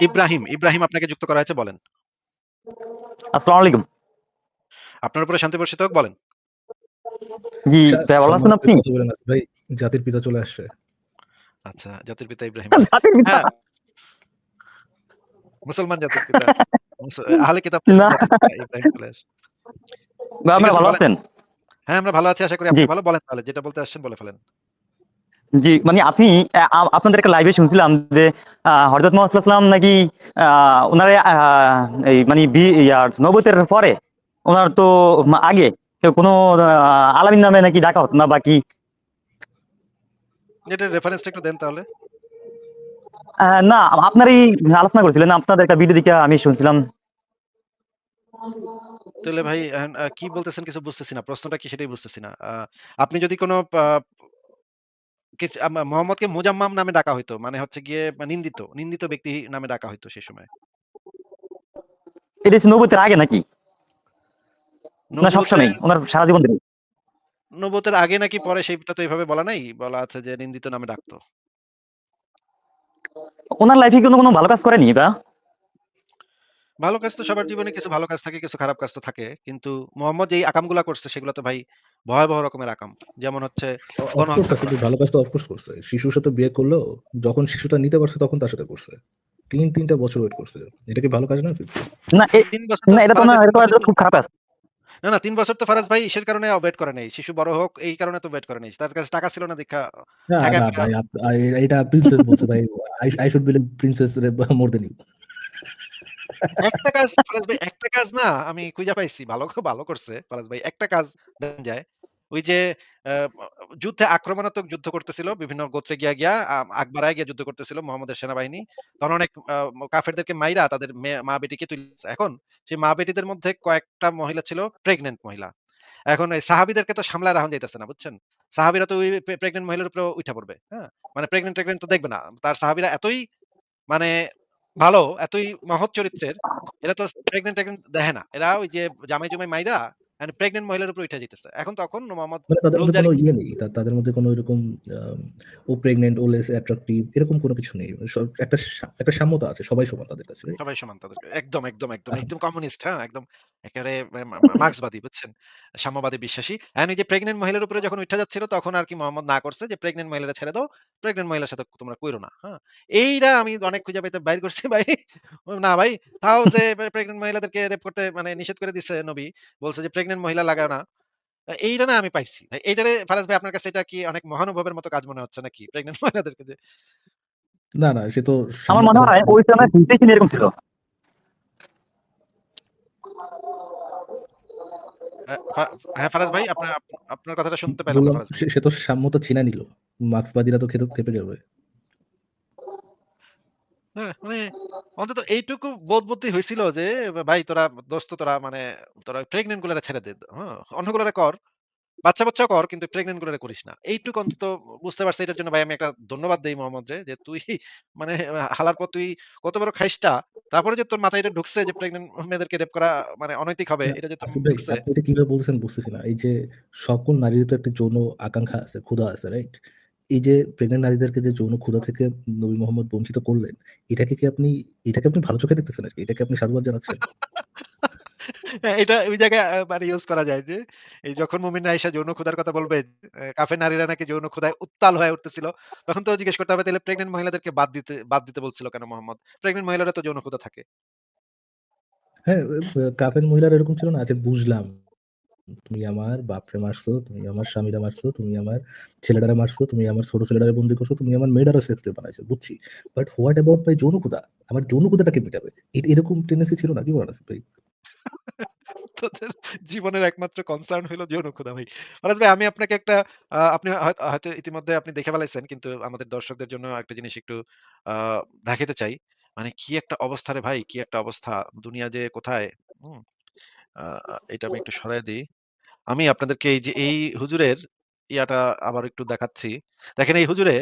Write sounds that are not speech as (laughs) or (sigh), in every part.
ইব্রাহিম, ইব্রাহিম আপনাকে যুক্ত করা হয়েছে বলেন। আসসালামু আলাইকুম। আপনার উপরে শান্তি বর্ষিত হোক বলেন। জি, ভাই ভালো আছেন আপনি? ভাই জাতির পিতা চলে আসছে। আচ্ছা, জাতির পিতা ইব্রাহিম। জাতির পিতা? হ্যাঁ। মুসলমান জাতির পিতা। আহলে কিতাব না। ইব্রাহিম চলে আসে। ভাই ঠিক ভালো আছেন? হ্যাঁ, আমরা ভালো আছি। আশা করি আপনি ভালো। বলেন তাহলে যেটা বলতে আসছেন বলে ফেলেন। জি, মানে আপনি আপনাদের একটা লাইভে শুনছিলাম যে আ হযরত মুহাম্মদ সাল্লাল্লাহু আলাইহি ওয়াসাল্লাম নাকি এই মানে পরে উনার তো আগে কোনো আলামিন নামে নাকি ডাকা হতো না বা কি এটার রেফারেন্সটা একটু দেন তাহলে। না আপনারই আলোচনা করছিলেন। আপনাদের একটা ভিডিও দেখে আমি শুনছিলাম। তাহলে ভাই কি বলতেছেন কিছু বুঝতেছি না। প্রশ্নটা কি সেটাই বুঝতেছি না। আপনি যদি কোনো কিছ আমা মোহাম্মদকে মুজাম্মাম নামে ডাকা হইতো। মানে হচ্ছে গিয়ে নিন্দিত, নিন্দিত ব্যক্তি নামে ডাকা হইতো সময়। এটা হচ্ছে নবুয়তের আগে নাকি? না সবসময়ই? নবুয়তের সারা জীবন ধরে? নবুয়তের আগে নাকি পরে সেইটা তো এভাবে বলা নাই। বলা আছে যে নিন্দিত নামে ডাকতো। উনার লাইফে কোনো, কোনো ভালো কাজ করেনি বা? ভালো কাজ তো সবার জীবনে কিছু ভালো কাজ থাকে, কিছু খারাপ কাজ তো থাকে। কিন্তু মোহাম্মদ যেই আকামগুলা করছে সেগুলো তো ভাই ভয়াবহ রকমের আকাম। যেমন হচ্ছে অ অফকোর্স আছে করছে। শিশুর সাথে বিয়ে করল, যখন শিশুটা নিতে পারছে তখন তার সাথে করছে। ৩, ৩ টা বছর ওয়েট করছে। এটা কি ভালো কাজ না? না ৩ বছর না তো এটা তো না ফারাজ ভাই ৩ এটা বছর তো খুব খারাপ কাজ। না, না ৩ বছর তো ফারাজ ভাই ইসের কারণে ওয়েট করে নাই। শিশু বড় হোক এই কারণে তো ওয়েট করে নাই। তার কাছে টাকা ছিল না ভাই এটা প্রিন্সেস বলছে ভাই। I should believe princess more than you. একটা কাজ ফারাজ ভাই একটা কাজ না আমি খুঁজা পাইছি। ভালো, ভালো করছে ফারাজ ভাই। একটা কাজ দেন যায়। ওই যে যুদ্ধে আক্রমণাত্মক যুদ্ধ করতেছিল বিভিন্ন গোত্রে গিয়া, গিয়া আ আগ গিয়া যুদ্ধ করতেছিল মোহাম্মদের সেনাবাহিনী। তখন অনেক কাফেরদেরকে মাইরা তাদের মা-বেটিকে তুলছে। এখন সেই মা-বেটিদের মধ্যে কয়েকটা মহিলা ছিল প্রেগনেন্ট মহিলা। এখন এই সাহাবীদেরকে তো সামলায় রাখা যাইতেছে না, বুঝছেন? সাহাবীরা তো ওই প্রেগনেন্ট মহিলার উপরে উইঠা পড়বে। হ্যাঁ? মানে প্রেগন্যান্ট-টেগন্যান্ট তো দেখবে না। তার সাহাবীরা এতই মানে ভালো, এতই মহৎ চরিত্রের এরা তো প্রেগনেন্ট প্রেগনেন্ট দেখে না। এরা ওই যে জামাই-জমাই মাইরা মানে প্রেগনেন্ট মহিলার উপর উঠে যেতেছে এখন তখন মোহাম্মদ মানে তাদের মধ্যে কোনো ইয়ে নেই। তাদের মধ্যে কোনো এরকম ও প্রেগনেন্ট ও লেস অ্যাট্রাকটিভ এরকম কোনো কিছু নেই। একটা একটা সাম্যতা আছে। সবাই সমান তাদের কাছে। সবাই সমান তাদের একদম, একদম, একদম, একদম কমিউনিস্ট হ্যাঁ? একদম একেবারে মার্ক্সবাদী বুঝছেন? সাম্যবাদী বিশ্বাসী। এখন এই যে প্রেগন্যান্ট মহিলার উপরে যখন যাচ্ছিল তখন আরকি মোহাম্মদ না করছে যে প্রেগন্যান্ট মহিলারে ছেড়ে দাও। প্রেগন্যান্ট মহিলার সাথে তোমরা কইরো না। হ্যাঁ? এইরা আমি অনেক খুঁজে পাইতে বাইর করছি (laughs) ভাই। না ভাই তাও যে প্রেগন্যান্ট মহিলাদেরকে রেপ করতে মানে নিষেধ করে দিছে নবী। বলছে যে প্রেগন্যান্ট মহিলা লাগাও না। এইটা না আমি পাইছি। এইটারে ফারাজ ভাই আপনার কাছে এটা কি অনেক মহানুভবের মতো কাজ মনে হচ্ছে নাকি? প্রেগন্যান্ট (laughs) মহিলাদেরকে যে না, না সে তো আমার মনে হয় ওই সময় এরকম ছিল। আ ফা হ্যাঁ, ফারাজ ভাই আপনার আপ আপনার কথাটা শুনতে পেলাম। সে তো সাম্যতা ছিনা নিল। মার্ক্সবাদীরা তো খেতে খেপে যাবে। হ্যাঁ, মানে অন্তত এইটুকু বোধ বুদ্ধি হয়েছিল যে ভাই তোরা দোস্ত তোরা মানে তোরা প্রেগনেন্টগুলো ছেড়ে দে। অন্যগুলো কর। বাচ্চা-বুচ্চা কর কিন্তু প্রেগন্যান্ট গুলারে করিস না। এইটুকু অন্তত বুঝতে পারছি এটার জন্য ভাই আমি একটা ধন্যবাদ দেই মোহাম্মদরে যে তুই (laughs) মানে হালার পর তুই কত বড় খাইস্টা। তারপরে যে তোর মাথায় এটা ঢুকছে যে প্রেগন্যান্ট মেয়েদেরকে রেপ করা মানে অনৈতিক হবে এটা যে ঢুকছে। এটা কীভাবে বলতেছেন বুঝতেছি না। এই যে সকল নারীরই তো একটা যৌন আকাঙ্ক্ষা আছে, ক্ষুধা আছে, রাইট? এই যে প্রেগনেন্ট নারীদেরকে যে যৌন ক্ষুধা থেকে নবী মোহাম্মদ বঞ্চিত করলেন, এটাকে কি আপনি এটাকে আপনি ভালো চোখে দেখতেছেন আরকি? এটাকে আপনি সাধুবাদ জানাচ্ছেন? (laughs) হ্যাঁ, এটা ওই জায়গায় মানে ইউজ করা যায় যে এই যখন মুমিন আয়েশা যৌন ক্ষুধার কথা বলবে, কাফের নারীরা নাকি যৌন ক্ষুধায় উত্তাল হয়ে উঠতেছিল। তখন তো জিজ্ঞেস করতে হবে তাহলে প্রেগনেন্ট মহিলাদেরকে বাদ দিতে বাদ দিতে বলছিল কেন মোহাম্মদ? প্রেগনেন্ট মহিলারা তো যৌন ক্ষুধা থাকে। হ্যাঁ, এ কাফের মহিলারা এরকম ছিল না? আচ্ছা বুঝলাম। তুমি আমার বাপরে মারছো, তুমি আমার স্বামীরে মারছো, তুমি আমার ছেলেটারে মারছো, তুমি আমার ছোট ছেলেটারে বন্দি করছ, তুমি আমার মেয়েটারও সেক্স বানাইছো। বুঝছি। বাট হোয়াট অ্যাবাউট মাই যৌন ক্ষুধা? আমার যৌন ক্ষুধাটাকে মিটাবে। এরকম টেনডেন্সি ছিল না? কি বলেন ভাই? (laughs) তোদের জীবনের একমাত্র কনসার্ন হইল যৌন ভাই। ভাই আমি আপনাকে একটা আপনি হয়তো ইতিমধ্যে আপনি দেখে ফেলাইছেন কিন্তু আমাদের দর্শকদের জন্য একটা জিনিস একটু আ দেখাইতে চাই। মানে কি একটা অবস্থা রে ভাই, কি একটা অবস্থা। দুনিয়া যে কোথায়? আ এটা আমি একটু সরাই দিই আমি আপনাদেরকে এই যে এই হুজুরের ইয়াটা আবার একটু দেখাচ্ছি। দেখেন এই হুজুরে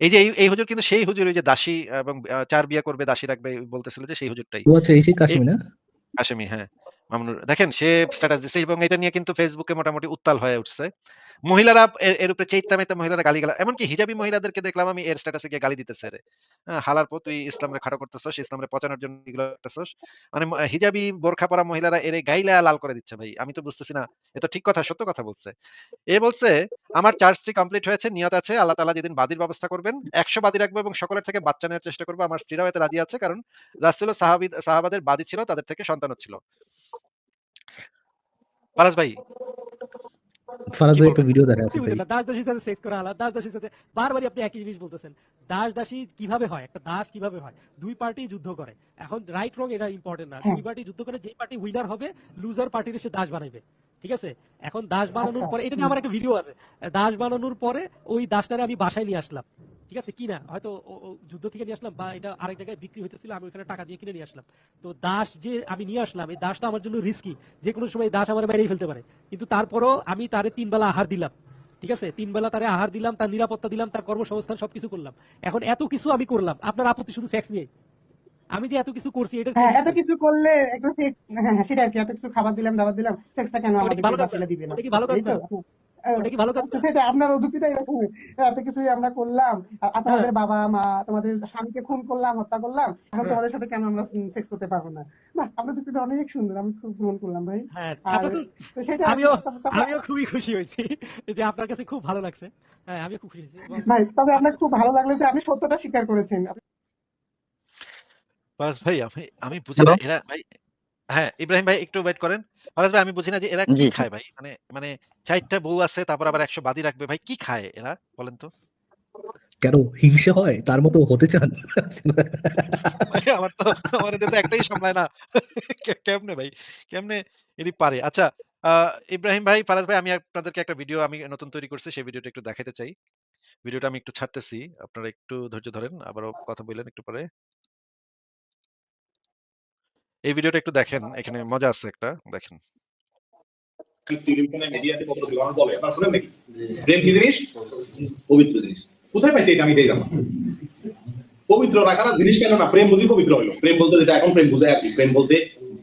এই যে এই, এই হুজুর কিন্তু সেই হুজুর ওই যে দাসী এবং আ ৪ বিয়ে করবে, দাসী রাখবে বলতেছিল যে সেই হুজুরটাই। ও আচ্ছা এই সেই কাশিমি না? কাশেমি হ্যাঁ। দেখেন সে স্ট্যাটাস দিছে এবং এটা নিয়ে কিন্তু ফেসবুকে মোটামুটি উত্তাল হয়ে উঠছে। মহিলারা এর উপরে চেইত্তা-মেইত্তা মহিলারা গালিগালা এমনকি হিজাবি মহিলাদেরকে দেখলাম আমি এর স্ট্যাটাসে গিয়ে গালি দিতেছে রে। হালার পর তুই ইসলামরে খাটো করতেছস, ইসলামরে পচানোর জন্য এগুলো করতেছস। মানে হিজাবি বোরখা পরা মহিলারা এরে গাইলা লাল করে দিচ্ছে ভাই। আমি তো বুঝতেছি না। এ তো ঠিক কথা, সত্য কথা বলছে। এ বলছে, "আমার চার্জটি কমপ্লিট হয়েছে, নিয়ত আছে আল্লাহ তাআলা যেদিন বাদির ব্যবস্থা করবেন, একশো বাদি রাখব এবং সকলের থেকে বাচ্চা নেওয়ার চেষ্টা করব আমার স্ত্রীরাও এতে রাজি আছে। কারণ রাসূল সাহাবী সাহাবাদের বাদী ছিল, তাদের থেকে সন্তানও ছিল।" ফারাজ ভাই ফারাজ ভাই একটা ভিডিও দেখা আছে? দাস দাসীর সাথে সেক্স করা। দাস দাসীর সাথে বারবারই আপনি একই জিনিস বলতেছেন। দাস দাসী কীভাবে হয়? একটা দাস কীভাবে হয়? দুই পার্টি যুদ্ধ করে। এখন রাইট রং এটা ইম্পর্টেন্ট না। দুই পার্টি যুদ্ধ করে যে পার্টি উইনার হবে, লুজার পার্টির সে দাস বানাইবে। ঠিক আছে? এখন দাস বানানোর আচ্ছা, পরে এটা নিয়ে আমার একটা ভিডিও আছে। দাস বানানোর পরে ওই দাসটারে আমি বাসায় নিয়ে আসলাম। ঠিক আছে? কিনা হয়তো যুদ্ধ থেকে নিয়ে আসলাম বা এটা আরেক জায়গায় বিক্রি হইতেছিল আমি ওখানে টাকা দিয়ে কিনে নিয়ে আসলাম। তো দাস যে আমি নিয়ে আসলাম এই দাসটা আমার জন্য রিস্কি। যে কোনো সময় দাস আমার মেরেই ফেলতে পারে। কিন্তু তারপরও আমি তারে তিন বেলা আহার দিলাম। ঠিক আছে? তিন বেলা তারে আহার দিলাম, তার নিরাপত্তা দিলাম, তার কর্মসংস্থান সবকিছু করলাম। এখন এত কিছু আমি করলাম। আপনার আপত্তি শুধু সেক্স নিয়ে। আমি যে এত কিছু করছি এটার হ্যাঁ এত কিছু করলে একটা সেক্স হ্যাঁ হ্যাঁ সেটা আর কি এত কিছু খাবার দিলাম দাবার দিলাম সেক্সটা কেন আমাদের ভালো? দিবে না ওটা কি ভালো কাজ না? ওটা কি ভালো কাজ সেটা আপনার এরকম এত কিছুই আমরা করলাম আ- হ্যাঁ। বাবা মা তোমাদের স্বামীকে খুন করলাম হত্যা করলাম এখন হ্যাঁ। তোমাদের সাথে কেন আমরা সেক্স করতে পারব না না আপনার যুক্তিটা অনেক সুন্দর আমি খুব ভ্রমণ করলাম ভাই হ্যাঁ, আর সেটা আমিও আমিও খুবই খুশি হয়েছি যে আপনার কাছে খুব ভালো লাগছে। হ্যাঁ, আমিও খুব খুশি হয়েছি। ভাই তবে আপনার খুব ভালো লাগল যে আপনি সত্যটা স্বীকার করেছেন ফারাজ ভাই আমি আমি বুঝি না এরা ভাই হ্যাঁ, ইব্রাহিম ভাই একটু ওয়েট করেন। ফারাজ ভাই আমি বুঝি না যে এরা কি খায় ভাই? মানে মানে ৪ টা বউ আছে তারপর আবার ১০০ বাদী রাখবে ভাই কি খায় এরা? বলেন তো? কেন হিংসে হয়? তার মতো হতে চান? আমার তো আমার তো একটাই সামলায় না। কেমনে ভাই? কেমনে এরি পারে? আচ্ছা ইব্রাহিম ভাই, ফারাজ ভাই আমি আপনাদেরকে একটা ভিডিও আমি নতুন তৈরি করছি। সেই ভিডিওটা একটু দেখাতে চাই। ভিডিওটা আমি একটু ছাড়তেছি। আপনারা একটু ধৈর্য ধরেন। আবারও কথা বইলেন একটু পরে। এই ভিডিওটা একটু দেখেন। এখানে মজা আছে একটা। দেখেন। কত পবিত্র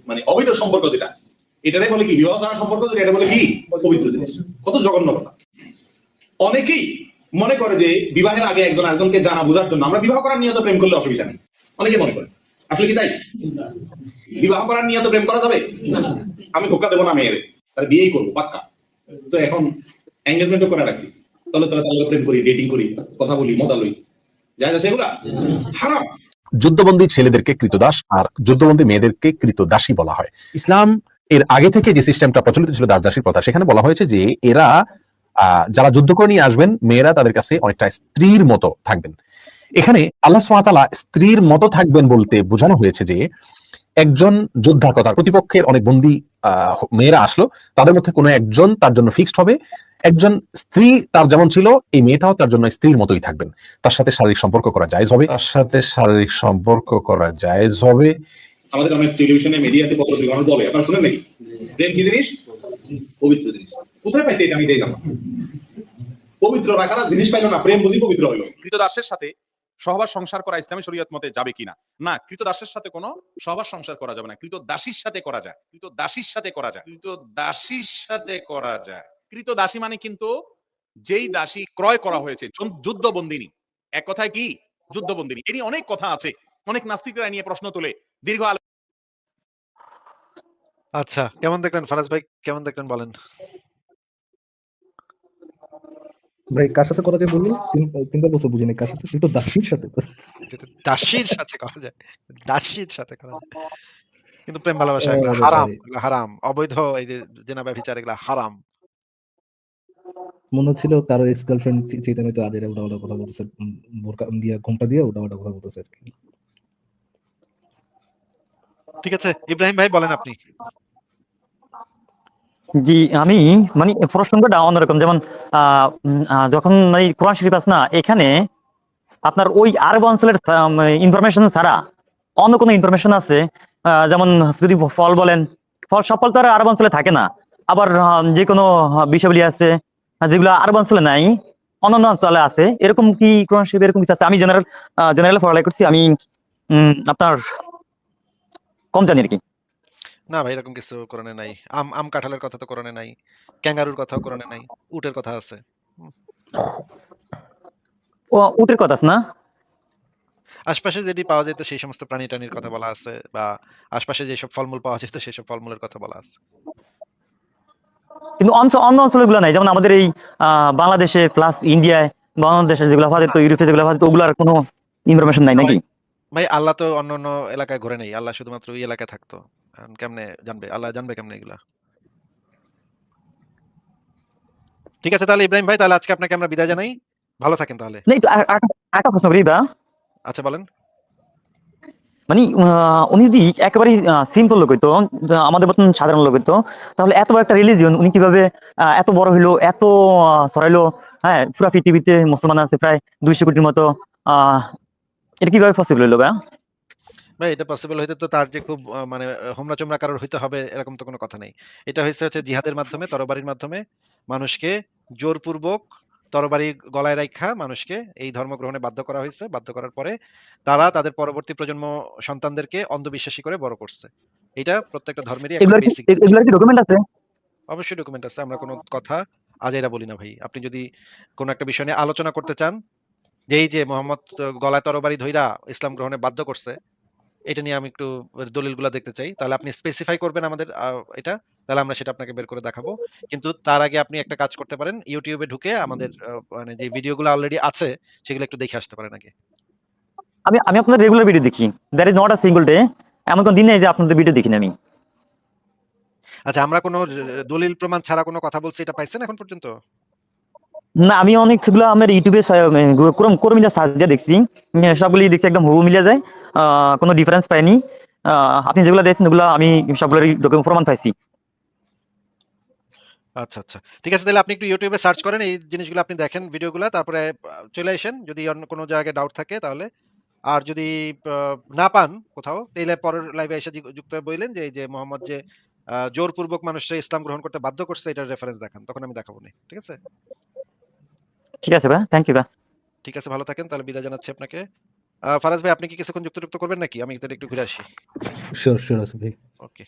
মানে সম্পর্ক যেটা। বলে কি? বিবাহ সম্পর্ক যেটা বলে কি? পবিত্র জিনিস। কত জঘন্য অনেকেই মনে করে যে বিবাহের আগে একজন আরেকজনকে জানা বোঝার জন্য আমরা বিবাহ করার নিয়ত প্রেম করলে অসুবিধা নেই। অনেকে মনে করে। আসলে কি তাই? বিবাহ করার নিয়ত প্রেম করা যাবে? আমি ধোকা দেবো না মেয়েরে। তার বিয়েই করব পাক্কা। তো এখন এঙ্গেজমেন্টও করে রাখছি। তাহলে তাহলে তাহলে প্রেম করি ডেটিং করি কথা বলি মজা লই। যায় না সেগুলা? হারাম। যুদ্ধবন্দী ছেলেদেরকে কৃতদাস আর যুদ্ধবন্দী মেয়েদেরকে কৃতদাসী বলা হয়। ইসলাম এর আগে থেকে যে সিস্টেমটা প্রচলিত ছিল দাস দাসীর প্রথা সেখানে বলা হয়েছে যে এরা আহ, যারা যুদ্ধ করে নিয়ে আসবেন মেয়েরা তাদের কাছে অনেকটা স্ত্রীর মতো থাকবেন। এখানে আল্লাহ সুবহানাহু স্ত্রীর মতো থাকবেন বলতে বোঝানো হয়েছে যে একজন যোদ্ধার কথা প্রতিপক্ষের অনেক বন্দী আহ, মেয়েরা আসলো তাদের মধ্যে কোনো একজন তার জন্য ফিক্সড হবে একজন স্ত্রী তার যেমন ছিল এই মেয়েটাও তার জন্য স্ত্রীর মতোই থাকবেন। তার সাথে শারীরিক সম্পর্ক করা জায়েজ হবে। তার সাথে শারীরিক সম্পর্ক করা জায়েজ হবে। আমাদের অনেক টেলিভিশনে মিডিয়াতে কত বিমান বলে আপনারা শুনেন নাকি? প্রেম কি জিনিস? পবিত্র জিনিস। কোথায় পাইছে এটা আমি জানলাম পবিত্র রাখার জিনিস পাইলো না? প্রেম বুঝি পবিত্র হইল। কৃতদাসের সাথে সহবাস সংসার করা ইসলামী শরীয়ত মতে যাবে কিনা? না কৃত দাসের সাথে কোনো সহবাস সংসার করা যাবে না। কৃত দাসীর সাথে করা যায়। কৃত দাসীর সাথে করা যায়। কৃত দাসীর সাথে করা যায়। কৃত দাসী মানে কিন্তু যেই দাসী ক্রয় করা হয়েছে যুদ্ধ- যুদ্ধবন্দিনী। এক কথায় কি? যুদ্ধবন্দিনী। এ নিয়ে অনেক কথা আছে। অনেক নাস্তিকরা নিয়ে প্রশ্ন তোলে। দীর্ঘ আলো আচ্ছা, কেমন দেখলেন ফারাজ ভাই? কেমন দেখলেন বলেন? ভাই কার সাথে বলুন? তিনটা বছর বুঝিনি কার সাথে? তুই তো দাসীর সাথে তো। তো দাসীর সাথে করা যায়। দাসীর সাথে করা যায়। কিন্তু প্রেম ভালোবাসা এগুলা হারাম। হারাম। অবৈধ এই যে জেনা ব্যভিচার এগুলা হারাম। মনে হচ্ছিল কারও এক্স গার্লফ্রেন্ড চিন্তা মিতে আদের উল্টা উল্টা কথা বলতেছে বোরকা দিয়ে ঘোমটা দিয়ে উল্টা উল্টা কথা বলতেছে আর কি ঠিক আছে, ইব্রাহিম ভাই বলেন আপনি। জি, আমি মানে প্রসঙ্গটা অন্যরকম যেমন যখন এই কোরআন শরীফ আছে না এখানে আপনার ওই আরব অঞ্চলের ইনফরমেশন ছাড়া অন্য কোনো ইনফরমেশন আছে? যেমন যদি ফল বলেন ফল সব ফল তো আর আরব অঞ্চলে থাকে না। আবার যে কোনো বিষয়াবলী আছে যেগুলো আরব অঞ্চলে নাই অন্যান্য অঞ্চলে আছে এরকম কি কোরআন শরীফ এরকম কিছু আছে? আমি জেনারেল জেনারেল পড়ালেখা করছি আমি আপনার কম জানি আর কি। না ভাই এরকম কিছু কোরআনে নাই। আম আম কাঁঠালের কথা তো কোরআনে নাই। ক্যাঙ্গারুর কথাও কোরআনে নাই। উটের কথা আছে। ও উটের কথা আছে না? আশপাশে যেটি পাওয়া যেত সেই সমস্ত প্রাণী-টাণীর কথা বলা আছে বা আশপাশে যেসব ফলমূল পাওয়া যেত সেসব ফলমূলের কথা বলা আছে। কিন্তু অঞ্চল অন্য অঞ্চলগুলো নাই। যেমন আমাদের এই বাংলাদেশে প্লাস ইন্ডিয়ায় বা অন্য দেশে যেগুলো পাওয়া যেত, ইউরোপে যেগুলো যেত ওগুলার কোনো ইনফরমেশন নাই নাকি? ভাই আল্লাহ তো অন্য অন্য এলাকায় ঘোরে নাই। আল্লাহ শুধুমাত্র ওই এলাকায় থাকতো। কেমনে জানবে? আল্লাহ জানবে কেমনে এগুলা? ঠিক আছে তাহলে ইব্রাহিম ভাই তাহলে আজকে আপনাকে আমরা বিদায় জানাই। ভালো থাকেন তাহলে। না একটু আর- আর- প্রশ্ন করি ভাইয়া। আচ্ছা বলেন। মানে উনি যদি একেবারেই আ সিম্পল লোক হইতো, আমাদের মতন সাধারণ লোক হইতো, তাহলে এত বড় একটা রিলিজিয়ন উনি কীভাবে এত বড় হইল, এত ছড়াইলো, হ্যাঁ? পুরা পৃথিবীতে মুসলমান আছে প্রায় ২০০ কোটির মতো। আহ এটা কীভাবে পসিবল হইল ভাইয়া? ভাই এটা পসিবল হইতে তো তার যে খুব মানে হোমরা-চোমরা কারোর হইতে হবে এরকম তো কোনো কথা নেই। এটা হইছে হচ্ছে জিহাদের মাধ্যমে, তরবারির মাধ্যমে মানুষকে জোরপূর্বক তরবারি গলায় রাইখা মানুষকে এই ধর্ম গ্রহণে বাধ্য করা হইছে। বাধ্য করার পরে তারা তাদের পরবর্তী প্রজন্ম সন্তানদেরকে অন্ধবিশ্বাসী করে বড় করছে। এইটা প্রত্যেকটা ধর্মেরই একটা এগুলার কি বেসিক এ এগুলার কি ডকুমেন্ট আছে? অবশ্যই ডকুমেন্ট আছে। আমরা কোনো কথা আজাইরা বলি না ভাই। আপনি যদি কোনো একটা বিষয় নিয়ে আলোচনা করতে চান, যে এই যে মোহাম্মদ গলায় তরবারি ধইরা ইসলাম গ্রহণে বাধ্য করছে, এটা নিয়ে আমি একটু দলিলগুলা দেখতে চাই। তাহলে আপনি স্পেসিফাই করবেন আমাদের এটা। তাহলে আমরা সেটা আপনাকে বের করে দেখাবো। কিন্তু তার আগে আপনি একটা কাজ করতে পারেন। এ ঢুকে আমাদের মানে যে ভিডিওগুলো অলরেডি আছে সেগুলো একটু দেখে আসতে পারেন আগে। আমি আমি আপনাদের রেগুলার ভিডিও দেখি। There is not a single day এমন কোন দিন নেই যে আপনাদের ভিডিও দেখিনি আমি। আচ্ছা আমরা কোনো দলিল প্রমাণ ছাড়া কোনো কথা বলছি এটা পাইছেন এখন পর্যন্ত? না আমি অনেকগুলো আমার ইউটিউবে সা মে ক্রোম সার্চ দেখছি। সবগুলি দেখছি একদম হুবহু মিলে যায়। কোনো ডিফারেন্স পাইনি। আপনি যেগুলো দেখছেন ওগুলো আমি সবগুলোরই ডকুমেন্ট প্রমাণ পাইছি। আচ্ছা, আচ্ছা। ঠিক আছে তাহলে আপনি একটু এ সার্চ করেন। এই জিনিসগুলো আপনি দেখেন ভিডিওগুলা। তারপরে চলে আসেন যদি অন্য কোনো জায়গায় ডাউট থাকে তাহলে। আর যদি না পান কোথাও তাইলে পরের লাইভে এসে যুক্ত হয়ে বইলেন যে এই যে মোহাম্মদ যে জোরপূর্বক মানুষরা ইসলাম গ্রহণ করতে বাধ্য করছে এটার রেফারেন্স দেখান। তখন আমি দেখাবো নি। ঠিক আছে? ঠিক আছে ভাইয়া। থ্যাংক ইউ ভাইয়া। ঠিক আছে ভালো থাকেন। তাহলে বিদায় জানাচ্ছি আপনাকে। ফারাজ ভাই আপনি কি কিছুক্ষণ যুক্ত যুক্ত করবেন নাকি? আমি তাহলে একটু ঘুরে আসি। শিওর, শিওর ভাই। ওকে।